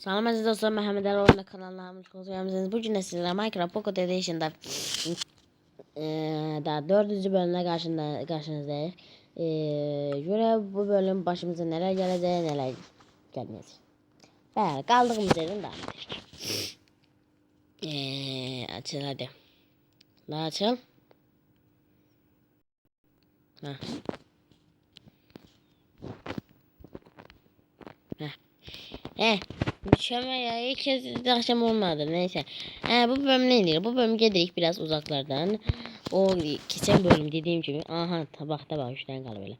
Salam əziz dostlar, Məhəmməd oyunda kanalına hamınız xoş gəlmisiniz. Bu gün də sizlərlə Minecraft Pocket Edition'da dördüncü bölümle karşında, karşınızdayız. Eee göre bu bölüm başımıza neler geleceği neler gelmeyecek. Bəli, qaldığımız yerdən devam edirik. Eee açıl hadi. La açıl. Heh. Heh. Eh, mükemmel ya. İlk kez akşam olmadı. Neyse. Eh, bu bölüm neydi? Bu bölüm gedirik biraz uzaklardan. O geçen bölüm dediğim gibi. Aha tabakta bak. Üç tane kaldı böyle.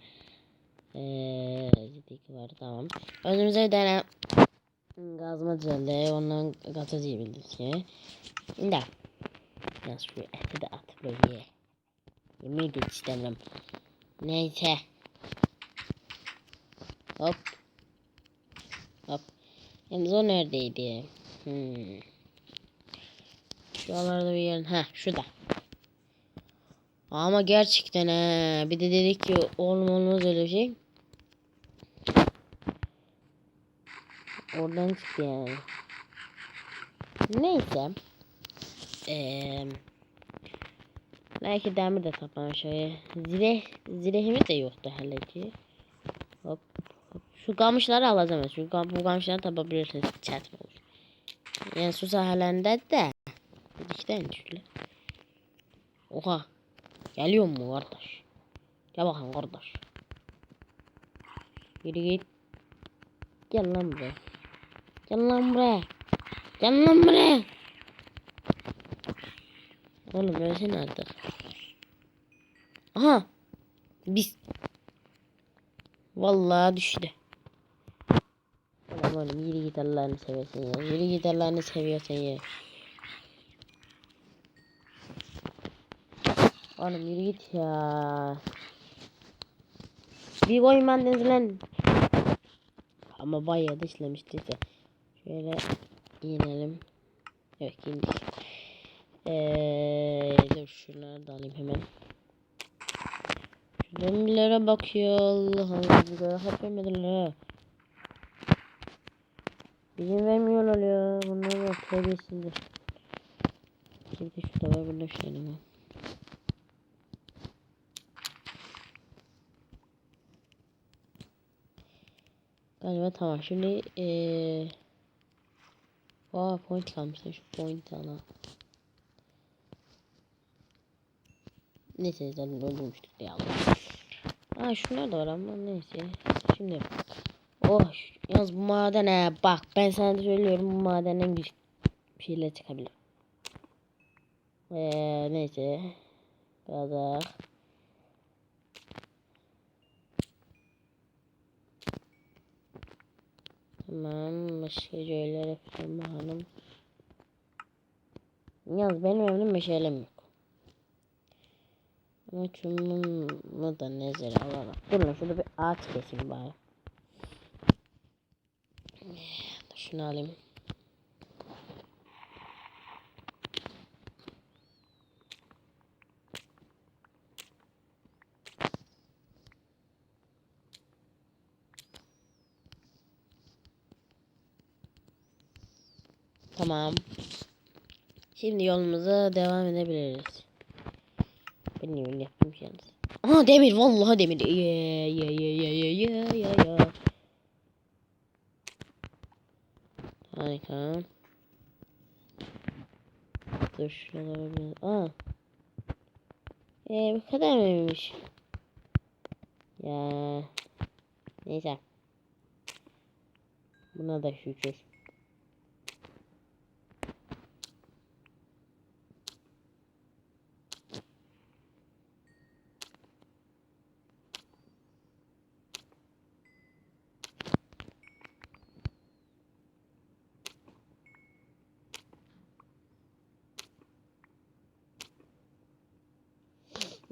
Dedik var tamam. Önümüze bir tane gazma düzeldi. Ondan gazı diyebildik ki. Şimdi. Biraz şu eti de at böyle ye. Yemeği de istemiyorum. Neyse. Hop. Yalnız o neredeydi? Hmm. Şuralarda bir yer. Ha şurada. Ama gerçekten he. Bir de dedik ki oğlum olmaz öyle bir şey. Oradan çıktı yani. Neyse. Eee belki demir de tapan şöyle. Zire, zirehimi de yoktu hele ki. Hop. Kamışları alacağım. Çünkü kam- bu kamışları tapabilirsiniz. Çatma olur. Yani su sahalarında da. Dikten şöyle. Oha. Geliyor mu kardeş? Gel bakalım kardeş. Yürü git. Gel lan buraya. Gel lan buraya. Gel lan buraya. Oğlum ölsene artık. Aha. Biz. Vallahi düştü. Oğlum yürü git Allah'ını seversen ya. Yürü git Allah'ını seviyorsan ya. Oğlum yürü git ya. Bir koymandınız lan. Ama bayağı da işlemiştiyse. Şöyle inelim. Evet indik. Eee dur şunları da alayım hemen. Şu demirlere bakıyor Allah'ım. Bir rahat vermediler ha. Bizim vermiyorlar ya. Bunlar var terbiyesizdir. Bir de şurada var burada şöyle mi? Galiba tamam. Şimdi eee Aa point kalmış. Şu point ala. Neyse zaten öldürmüştük aldım. Aa şunlar da var ama neyse. Şimdi Oh yalnız bu madene bak ben sana da söylüyorum bu madenden bir şeyler çıkabilir. Ee, neyse. Kazak. Tamam. Başka şeylere falan bakalım. Yalnız benim evimde meşalem yok. Ama şunu da nezere alalım. Dur lan şurada bir ağaç keseyim bari. Dur şunu alayım. Tamam. Şimdi yolumuza devam edebiliriz. Ben niye öyle yaptım yalnız. Aha demir vallahi demir. Ya ya ya ya ya ya ya ya. Harika. Dur şuralara bir... Aa. Ee, bu kadar mıymış? Ya. Neyse. Buna da şükür.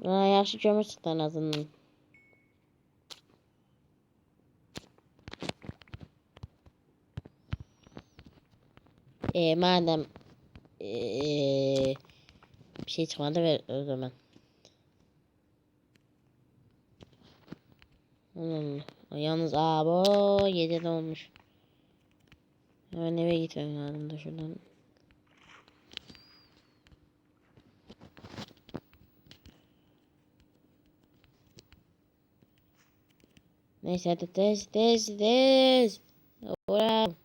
Aa, yaxşı kömür çıxdı en azından. E, madem e, bir şey çıkmadı ver o zaman. Hmm, yalnız abo 7'de olmuş. Hemen eve gitmem lazım da şuradan. Neyse hadi tez tez tez. Wow.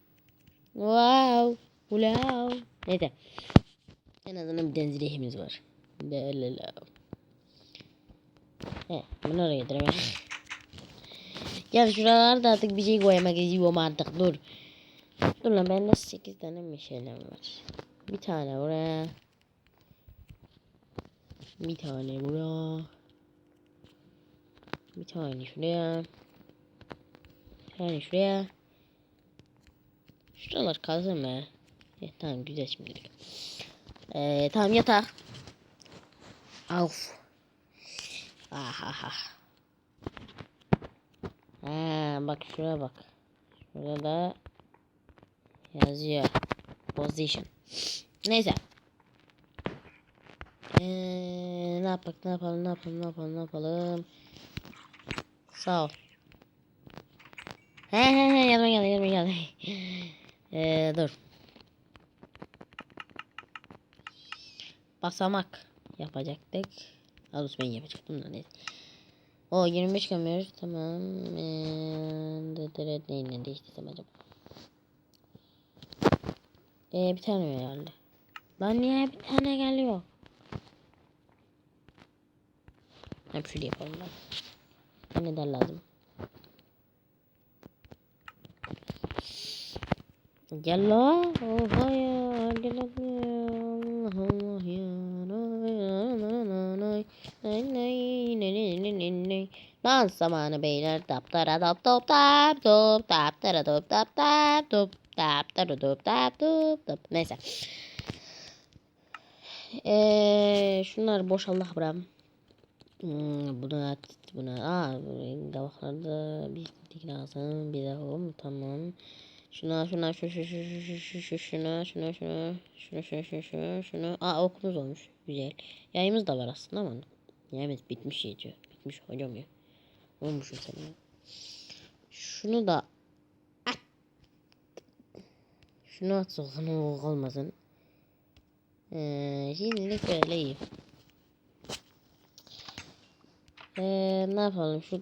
Wow. Wow. Neyse. En azından bir denzilehimiz var. Delala. He, bunu oraya yediremem. ya şuralarda artık bir şey koymak istiyorum artık dur. Dur lan bende 8 tane meşalem var. Bir tane buraya. Bir tane buraya. Bir tane şuraya. Tane şuraya. Şuralar kalsın mı? Eh, tamam güzel şimdilik. Ee, tamam yatak. Of. Ah ah ah. Ha, bak şuraya bak. Şurada da yazıyor. Position. Neyse. Ee, ne yapalım, ne yapalım, ne yapalım, ne yapalım, ne yapalım. Sağ ol. He he he yanıma geldi, yanıma geldi. ee, dur. Basamak yapacaktık. Doğrusu ben yapacaktım da neyse. O 25 kamera tamam. Ee, neyle değiştirsem acaba? Ee, bir tane mi geldi? Lan niye bir tane geliyor? Hem şöyle yapalım ben. Ne der lazım? Gel la. Oha ya. Gel abi ya. Allah Allah ya. Dans zamanı beyler. Tap tara tap top tap top tap tara top tap tap top tap tara top tap top top. Neyse. Ee, şunlar boş Allah bırakım. Hmm, bunu at bunu. Aa, davaklarda bir lazım. Bir daha tamam. Şuna şuna şu şu şu şu şu şu şu şuna şuna şuna şuna şuna şuna şuna şuna aa okumuz olmuş güzel. Yayımız da var aslında ama yayımız bitmiş iyice bitmiş hocam ya. Olmuşum sen ya. Şunu da at. Şunu at soğan olmasın. Ee, şimdilik böyle iyi. Ee, ne yapalım? Şu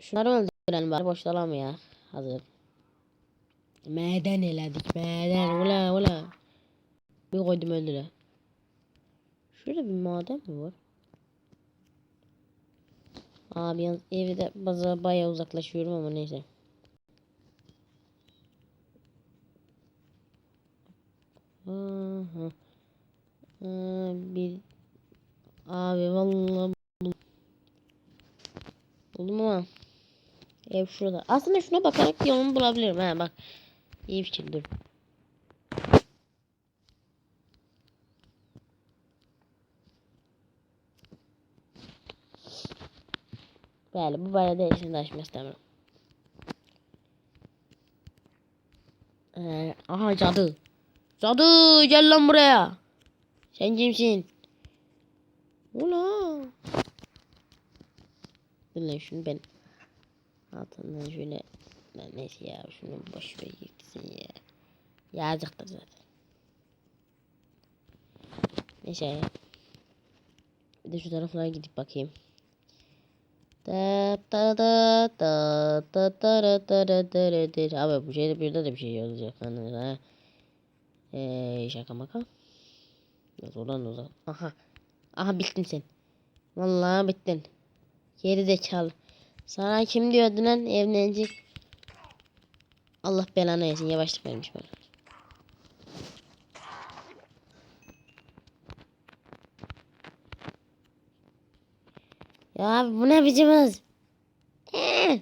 şunları öldürelim bari boşalalım ya. Hazır. Meden eledik meden ula ula. Bir koydum öldüre. Şurada bir maden mi var? Abi yalnız evde bazı bayağı uzaklaşıyorum ama neyse. Aha. Aa, bir abi vallahi Buldum ama ev şurada. Aslında şuna bakarak yolumu bulabilirim. Ha bak. İyi fikir dur. Böyle bu barada işini açmak istemiyorum. Ee, aha cadı. Cadı gel lan buraya. Sen kimsin? Ula. Dur şunu ben altından şöyle ben neyse ya şunu boş ver gitsin ya. Yazıktır zaten. Neyse ya. Bir de şu taraflara gidip bakayım. Da da da da da da da da da da da Abi bu şeyde bir de bir şey yazacak. Hani ha. Eee şaka maka. Biraz oradan da uzak. Aha. Aha bittin sen. Vallahi bittin. Geri zekalı. Sana kim diyordu lan evlenecek? Allah belanı versin yavaşlık vermiş bana. Ya bu ne biçim hız? Ee.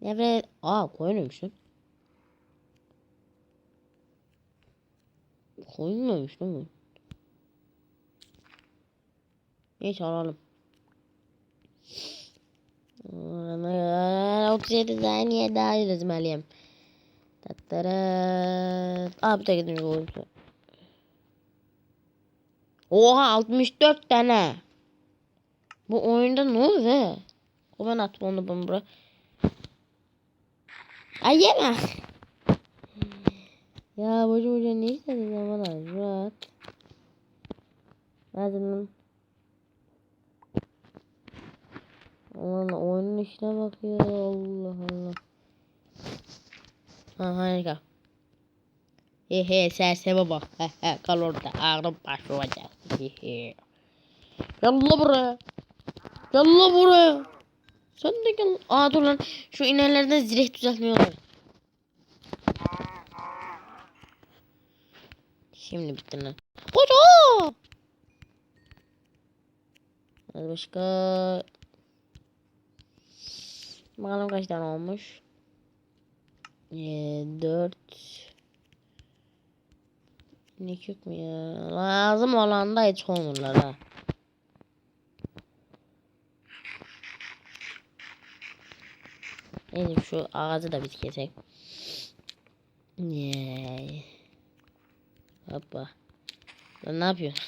Nefret. Aa koyunmuş lan. Koyulmamış lan bu. Neyse alalım. 37 saniye daha yazmalıyım. Tattara. Aa bir tek gidin oldu. Oha 64 tane. Bu oyunda ne oluyor? O ben attım onu bunu buraya. Ay yeme. Ya boşu boşu ne istedin ya bana? Rahat. Hadi lan. İşine bak ya. Allah Allah. Ha harika. He he serseme bak. He he kal orada. Ağrım başlayacak. He he. Gel la buraya. Gel la buraya. Sen de gel. Aa dur lan. Şu inerlerden zireh düzeltmiyorlar. Şimdi bitti lan. Koca. Başka. Bakalım kaç tane olmuş. Ee, dört. Ne kök mü ya? Lazım olan da hiç olurlar ha. Neyse şu ağzı da biz kesek. Yeah. Hoppa. Lan ne yapıyorsun?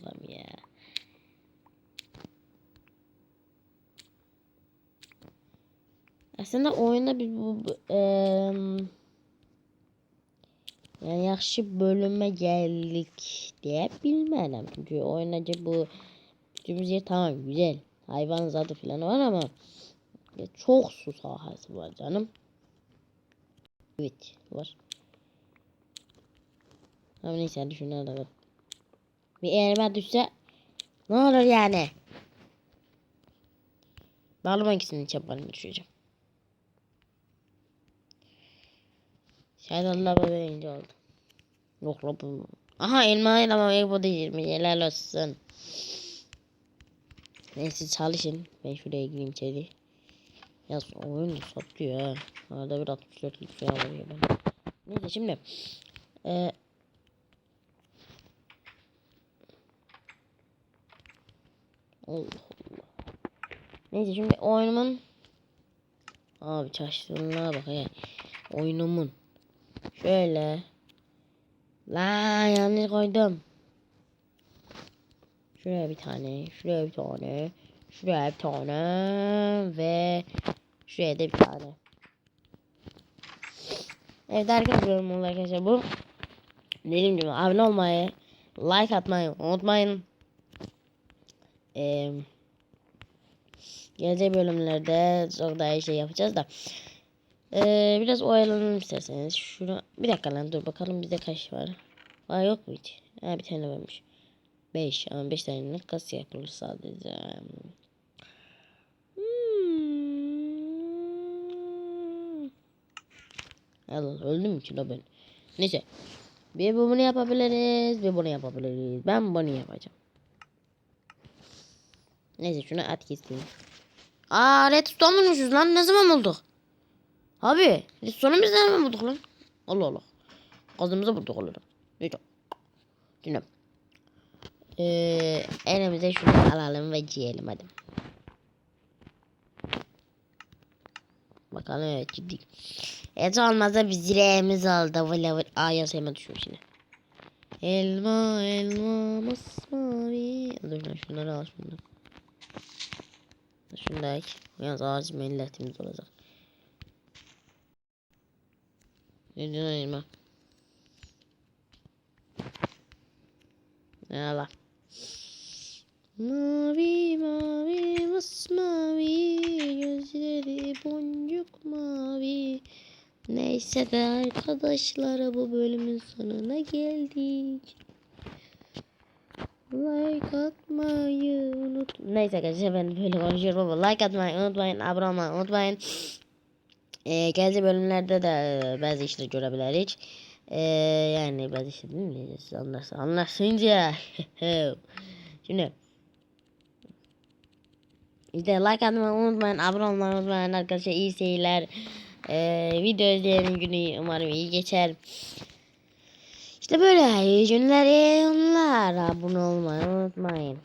Allah'ım ya. Aslında oyunda bir bu, bu em, yani yaxşı bölüme geldik diye bilmem. Çünkü oynacı bu gittiğimiz yer tamam güzel. Hayvan zadı falan var ama ya çok su sahası var canım. Evet var. Ama neyse hadi şunları da ver. Bir elime düşse ne olur yani? Bağlama ikisini çabalını düşeceğim. Şaydanlar böyle ince oldu. Yok la bu. Aha elma elma bu değil mi? Helal olsun. Neyse çalışın. Ben şuraya gireyim içeri. Ya oyun satıyor ha. Arada bir 64'lük falan oluyor bana. Neyse şimdi. Ee, Allah Allah. Neyse şimdi oyunumun Abi çarşılığına bak ya. Oyunumun Şöyle. La yanlış koydum. Şuraya bir tane, şuraya bir tane, şuraya bir tane ve şuraya da bir tane. Evet arkadaşlar oldu arkadaşlar bu. Dediğim gibi abone olmayı, like atmayı unutmayın. Ee, gelecek bölümlerde çok daha iyi şey yapacağız da. Ee, biraz oyalanalım isterseniz. Şunu bir dakika lan dur bakalım bizde kaç var. Var yok mu hiç? Ha bir tane varmış. 5 ama 5 tane kas yapılır sadece. Hmm. Allah öldüm ki la ben. Neyse. Bir bunu yapabiliriz. Bir bunu yapabiliriz. Ben bunu yapacağım. Neyse şunu at gitsin. Aa redstone bulmuşuz lan. Ne zaman bulduk? Abi redstone'u biz nereden bulduk lan? Allah Allah. Kazımızı bulduk oğlum. Neyse. Şimdi. Ee, elimize şunu alalım ve ciyelim hadi. Bakalım evet ciddi. Et olmazsa bir zireğimiz oldu. Vıla vıla. Aa yazayım düşüyor şimdi. Elma elma masmavi. Dur lan şunları al şunları. Şunu da ek. Yalnız ağacı milletimiz olacak. Diyorsun elma? Ne ala? Mavi mavi masmavi gözleri boncuk mavi. Neyse de arkadaşlar bu bölümün sonuna geldik. Like atmayı unut. Neyse arkadaşlar ben böyle konuşuyorum like atmayı unutmayın. Abone olmayı unutmayın. Ee, gelecek bölümlerde de bazı işler görebiliriz. Ee, yani bazı işler değil mi? Anlarsın, anlarsınca. Şimdi işte like atmayı unutmayın, abone olmayı unutmayın arkadaşlar. iyi seyirler. Ee, video izleyenin günü umarım iyi geçer. İşte böyle iyi günler, günler. Abone olmayı unutmayın.